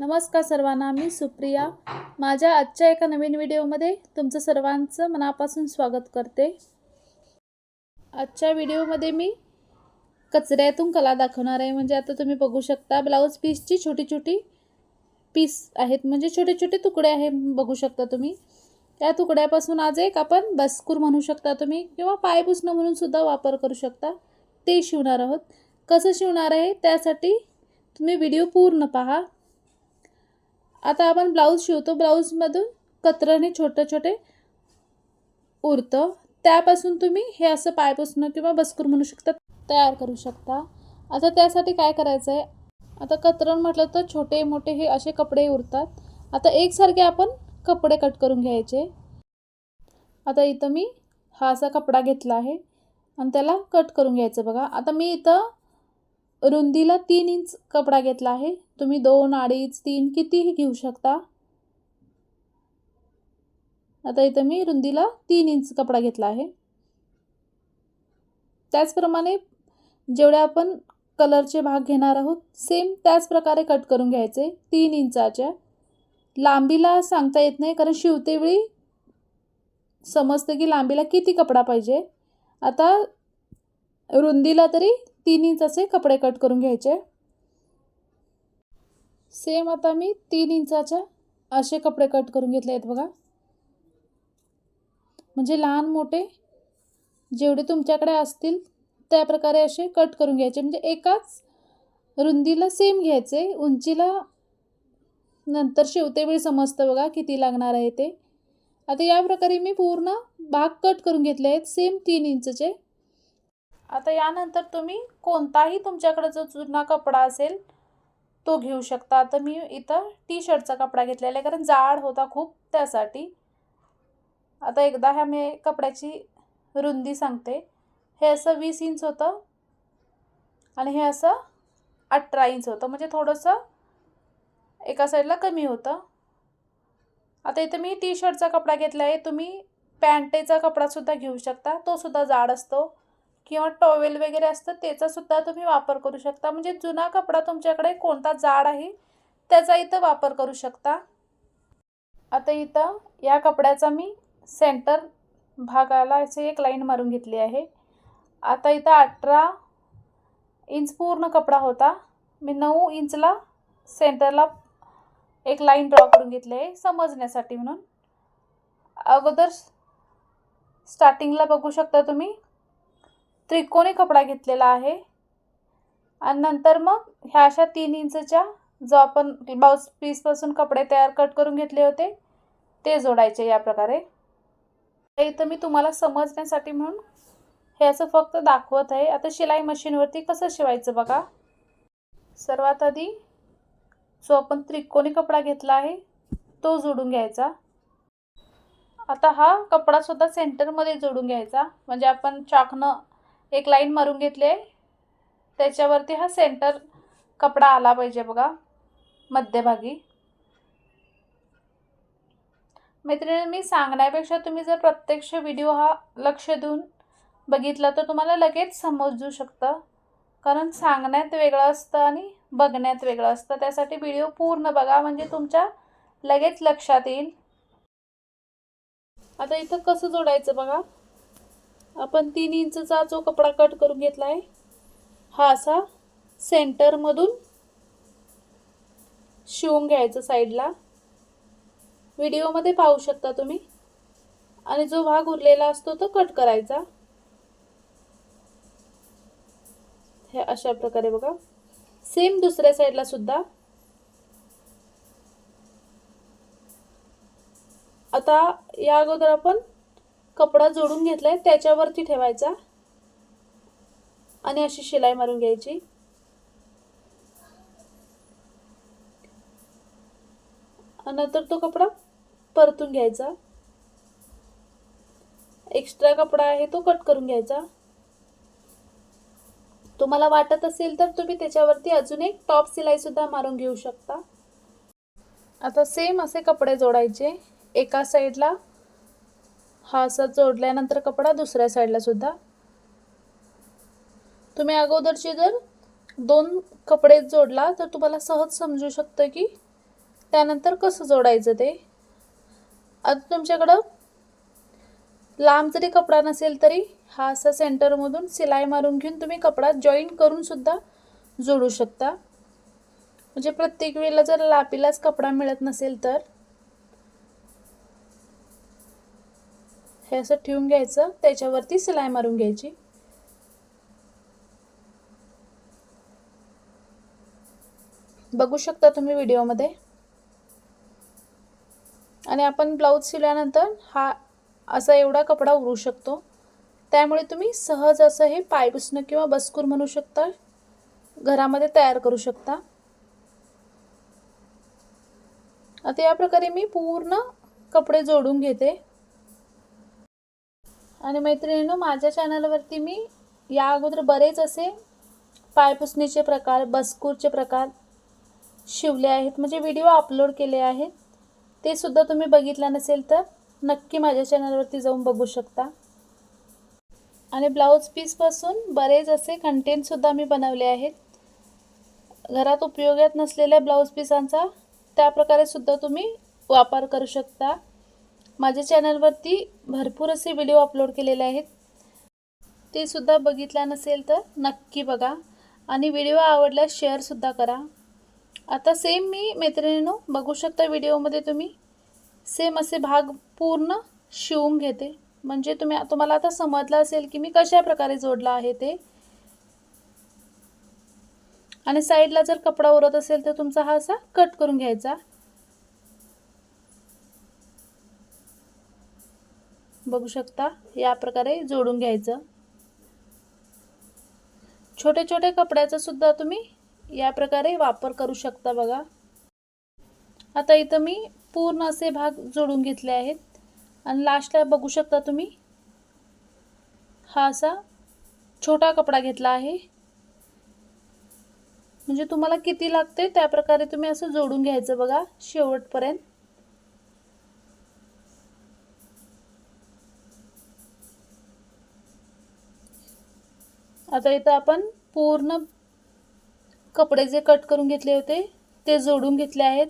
नमस्कार सर्वांना मी सुप्रिया. माझ्या आजच्या एका नवीन व्हिडिओमध्ये तुमचं सर्वांचं मनापासून स्वागत करते. आजच्या व्हिडिओमध्ये मी कचऱ्यातून कला दाखवणार आहे. म्हणजे आता तुम्ही बघू शकता ब्लाऊज पीसची छोटी छोटी पीस आहेत. म्हणजे छोटे छोटे तुकडे आहे बघू शकता तुम्ही. त्या तुकड्यापासून आज एक आपण बसकूर म्हणू शकता तुम्ही किंवा पायपुसणं म्हणून सुद्धा वापर करू शकता. ते शिवणार आहोत. कसं शिवणार आहे त्यासाठी तुम्ही व्हिडिओ पूर्ण पहा. आता आपण ब्लाऊज शिवतो. ब्लाऊजमधून कतरने छोटे छोटे उरतं. त्यापासून तुम्ही हे असं पायपासून किंवा बस्कूर म्हणू शकता तयार करू शकता. आता त्यासाठी काय करायचं आहे आता कतरण म्हटलं तर छोटे मोठे हे असे कपडे उरतात. आता एकसारखे आपण कपडे कट करून घ्यायचे. आता इथं मी हा असा कपडा घेतला आहे आणि त्याला कट करून घ्यायचं बघा. आता मी इथं रुंदीला तीन इंच कपडा घेतला आहे. तुम्ही दोन अडीच तीन कितीही घेऊ शकता. आता इथं मी रुंदीला तीन इंच कपडा घेतला आहे. त्याचप्रमाणे जेवढे आपण कलरचे भाग घेणार आहोत सेम त्याच प्रकारे कट करून घ्यायचे तीन इंचाच्या लांबीला सांगता येत नाही कारण शिवतेवेळी समजतं की लांबीला किती कपडा पाहिजे. आता रुंदीला तरी तीन इंच असे कपडे कट करून घ्यायचे. सेम आता मी तीन इंचाच्या असे कपडे कट करून घेतले आहेत बघा. म्हणजे लहान मोठे जेवढे तुमच्याकडे असतील त्या प्रकारे असे कट करून घ्यायचे. म्हणजे एकाच रुंदीला सेम घ्यायचे. उंचीला नंतर शिवते वेळी समजतं बघा किती लागणार आहे ते. आता या प्रकारे मी पूर्ण भाग कट करून घेतले आहेत. सेम तीन इंचचे. आता यानंतर तुम्ही कोणताही तुमच्याकडे जो जुना कपडा असेल तो घेऊ शकता. आता मी इथं टी शर्टचा कपडा घेतलेला आहे कारण जाड होता खूप त्यासाठी. आता एकदा ह्या मी कपड्याची रुंदी सांगते. हे असं वीस इंच होतं आणि हे असं अठरा इंच होतं. म्हणजे थोडंसं एका साईडला कमी होतं. आता इथं मी टी शर्टचा कपडा घेतला आहे. तुम्ही पॅन्टेचा कपडासुद्धा घेऊ शकता. तो सुद्धा जाड असतो. किंवा टॉवेल वगैरे असतं त्याचासुद्धा तुम्ही वापर करू शकता. म्हणजे जुना कपडा तुमच्याकडे कोणता जाड आहे त्याचा इथं वापर करू शकता. आता इथं या कपड्याचा मी सेंटर भागाला असे एक लाईन मारून घेतली आहे. आता इथं अठरा इंच पूर्ण कपडा होता. मी नऊ इंचला सेंटरला एक लाईन ड्रॉ करून घेतली आहे समजण्यासाठी म्हणून. अगोदर स्टार्टिंगला बघू शकता तुम्ही. त्रिकोणी कपडा घेतलेला आहे. आणि नंतर मग ह्या अशा तीन इंचच्या जो आपण ब्लाऊज पीसपासून कपडे तयार कट करून घेतले होते ते जोडायचे या प्रकारे. इथं मी तुम्हाला समजण्यासाठी म्हणून हे असं फक्त दाखवत आहे. आता शिलाई मशीनवरती कसं शिवायचं बघा. सर्वात आधी जो आपण त्रिकोणी कपडा घेतला आहे तो जोडून घ्यायचा. आता हा कपडासुद्धा सेंटरमध्ये जोडून घ्यायचा. म्हणजे आपण चाकणं एक लाईन मारून घेतली आहे. त्याच्यावरती हा सेंटर कपडा आला पाहिजे बघा मध्यभागी. मैत्रिणी मी सांगण्यापेक्षा तुम्ही जर प्रत्यक्ष व्हिडिओ हा लक्ष देऊन बघितला तर तुम्हाला लगेच समजू शकतं. कारण सांगण्यात वेगळं असतं आणि बघण्यात वेगळं असतं. त्यासाठी व्हिडिओ पूर्ण बघा म्हणजे तुमच्या लगेच लक्षात येईल. आता इथं कसं जोडायचं बघा? आपण तीन इंचचा जो कपडा कट करून घेतला आहे हा असा सेंटरमधून शिवून घ्यायचं साईडला. व्हिडिओमध्ये पाहू शकता तुम्ही. आणि जो भाग उरलेला असतो तो कट करायचा. हे अशा प्रकारे बघा. सेम दुसऱ्या साईडला सुद्धा. आता या अगोदर आपण कपडा जोडून घेतलाय त्याच्यावरती ठेवायचा. आणि अशी शिलाई मारून घ्यायची. नंतर तो कपडा परतून घ्यायचा. एक्स्ट्रा कपडा आहे तो कट करून घ्यायचा. तुम्हाला वाटत असेल तर तुम्ही त्याच्यावरती अजून एक टॉप सिलाई सुद्धा मारून घेऊ शकता. आता सेम असे कपडे जोडायचे. एका साईडला हा असा जोडल्यानंतर कपडा दुसऱ्या साईडला सुद्धा. तुम्ही अगोदरचे जर दोन कपडे जोडला तर तुम्हाला सहज समजू शकतं की त्यानंतर कसं जोडायचं ते. आता तुमच्याकडं लांब जरी कपडा नसेल तरी हा असा सेंटरमधून सिलाई मारून घेऊन तुम्ही कपडा जॉईन करून सुद्धा जोडू शकता. म्हणजे प्रत्येक वेळेला जर लापीलाच कपडा मिळत नसेल तर. हे असं ठेवून घ्यायचं. त्याच्यावरती सिलाई मारून घ्यायची. बघू शकता तुम्ही व्हिडिओमध्ये. आणि आपण ब्लाऊज शिवल्यानंतर हा असा एवढा कपडा उरू शकतो. त्यामुळे तुम्ही सहज असं हे पायपुसणं किंवा बसकूर म्हणू शकता. घरामध्ये तयार करू शकता. आता या प्रकारे मी पूर्ण कपडे जोडून घेते. आणि मैत्रिणींनो माझ्या चॅनलवरती मी या अगोदर बरेच असे पायपुसणीचे प्रकार बसकूरचे प्रकार शिवले आहेत. म्हणजे व्हिडिओ अपलोड केले आहेत. ते सुद्धा तुम्ही बघितलं नसेल तर नक्की माझ्या चॅनलवरती जाऊन बघू शकता. आणि ब्लाऊज पीसपासून बरेच असे कंटेंटसुद्धा मी बनवले आहेत. घरात उपयोगात नसलेल्या ब्लाऊज पीसांचा त्या प्रकारे सुद्धा तुम्ही वापर करू शकता. माझ्या चॅनलवरती भरपूर असे व्हिडिओ अपलोड केलेले आहेत. ते सुद्धा बघितला नसेल तर नक्की बघा आणि व्हिडिओ आवडल्यास शेअरसुद्धा करा. आता सेम मी मैत्रिणीनो बघू शकता व्हिडिओमध्ये तुम्ही. सेम असे भाग पूर्ण शिवून घेते. म्हणजे तुम्ही तुम्हाला आता समजलं असेल की मी कशा प्रकारे जोडला आहे ते. आणि साईडला जर कपडा उरत असेल तर तुमचा हा असा कट करून घ्यायचा. बघू शकता. या प्रकारे जोडून घ्यायचं. छोटे छोटे कपड्याचा सुद्धा तुम्ही या प्रकारे वापर करू शकता बघा. आता इथं मी पूर्ण असे भाग जोडून घेतले आहेत. आणि लास्टला बघू शकता तुम्ही हा असा छोटा कपडा घेतला आहे. म्हणजे तुम्हाला किती लागते त्या प्रकारे तुम्ही असं जोडून घ्यायचं बघा शेवटपर्यंत. आता इथं आपण पूर्ण कपडे जे कट करून घेतले होते ते जोडून घेतले आहेत.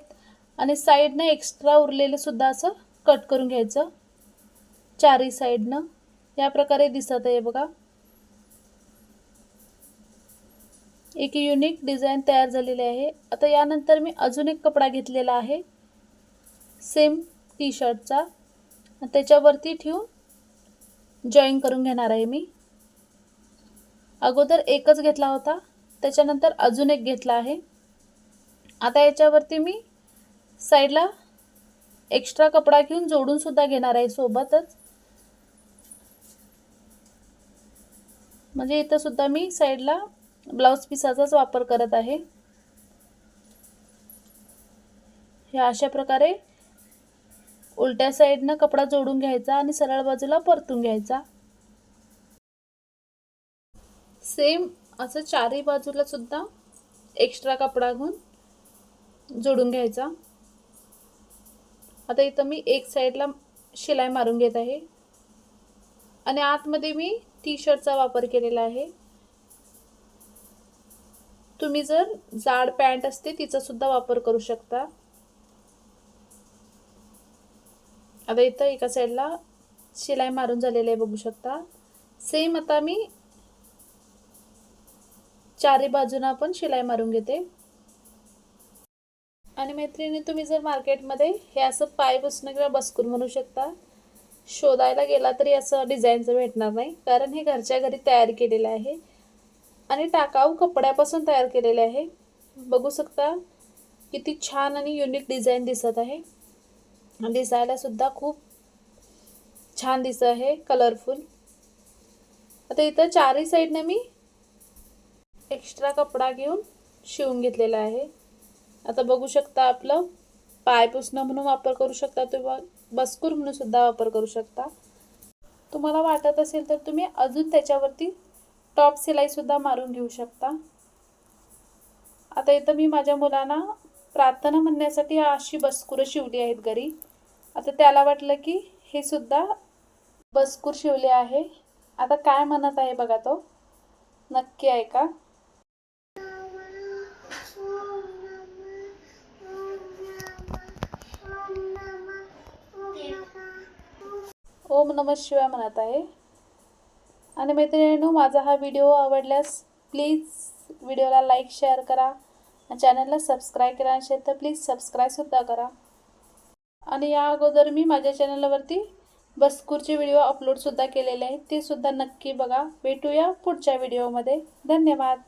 आणि साईडनं एक्स्ट्रा उरलेलं सुद्धा असं कट करून घ्यायचं. चारही साईडनं. या प्रकारे दिसत आहे बघा. एक युनिक डिझाईन तयार झालेली आहे. आता यानंतर मी अजून एक कपडा घेतलेला आहे. सेम टी शर्टचा त्याच्यावरती ठेवून जॉईन करून घेणार आहे मी. अगोदर एकच घेतला होता त्याच्यानंतर अजून एक घेतला आहे. आता याच्यावरती मी साईडला एक्स्ट्रा कपडा घेऊन जोडून सुद्धा घेणार आहे सोबतच. म्हणजे इथं सुद्धा मी साईडला ब्लाऊज पिसाचाच वापर करत आहे. ह्या अशा प्रकारे उलट्या साईडनं कपडा जोडून घ्यायचा आणि सरळ बाजूला परतून घ्यायचा. सेम असं चारही बाजूला सुद्धा एक्स्ट्रा कपडा घेऊन जोडून घ्यायचा. आता इथं मी एक साईडला शिलाई मारून घेत आहे. आणि आतमध्ये मी टी शर्टचा वापर केलेला आहे. तुम्ही जर जाड पॅन्ट असते तिचा सुद्धा वापर करू शकता. आता इथं एका साईडला शिलाई मारून झालेली आहे बघू शकता. सेम आता मी चारी बाजूनं पण शिलाई मारून घेते. आणि मैत्रिणी तुम्ही जर मार्केटमध्ये हे असं पाय बसणं किंवा बसकून म्हणू शकता. शोधायला गेला तरी असं डिझाईनचं भेटणार नाही. कारण हे घरच्या घरी तयार केलेलं आहे. आणि टाकाऊ कपड्यापासून तयार केलेले आहे. बघू शकता किती छान आणि युनिक डिझाईन दिसत आहे. दिसायलासुद्धा खूप छान दिसत आहे कलरफुल आता इथं चारही साईडनं मी एक्स्ट्रा कपडा घेऊन शिवून घेतलेला आहे. आता बघू शकता आपलं पाय पुसणं म्हणून वापर करू शकता किंवा बसकूर म्हणून सुद्धा वापर करू शकता. तुम्हाला वाटत असेल तर तुम्ही अजून त्याच्यावरती टॉप सिलाईसुद्धा मारून घेऊ शकता. आता इथं मी माझ्या मुलांना प्रार्थना म्हणण्यासाठी अशी बसकुरं शिवली आहेत घरी. आता त्याला वाटलं की हे सुद्धा बसकूर शिवले आहे. आता काय म्हणत आहे बघा तो. नक्की ऐका ओम नम शिवाय म्हणत आहे. आणि मैत्रिणींनो माझा हा व्हिडिओ आवडल्यास प्लीज व्हिडिओला लाईक शेअर करा चॅनलला सबस्क्राईब करा असेल तर प्लीज सबस्क्राईबसुद्धा करा. आणि या अगोदर मी माझ्या चॅनलवरती बसकूरचे व्हिडिओ अपलोडसुद्धा केलेले आहेत. ते सुद्धा नक्की बघा. भेटूया पुढच्या व्हिडिओमध्ये. धन्यवाद.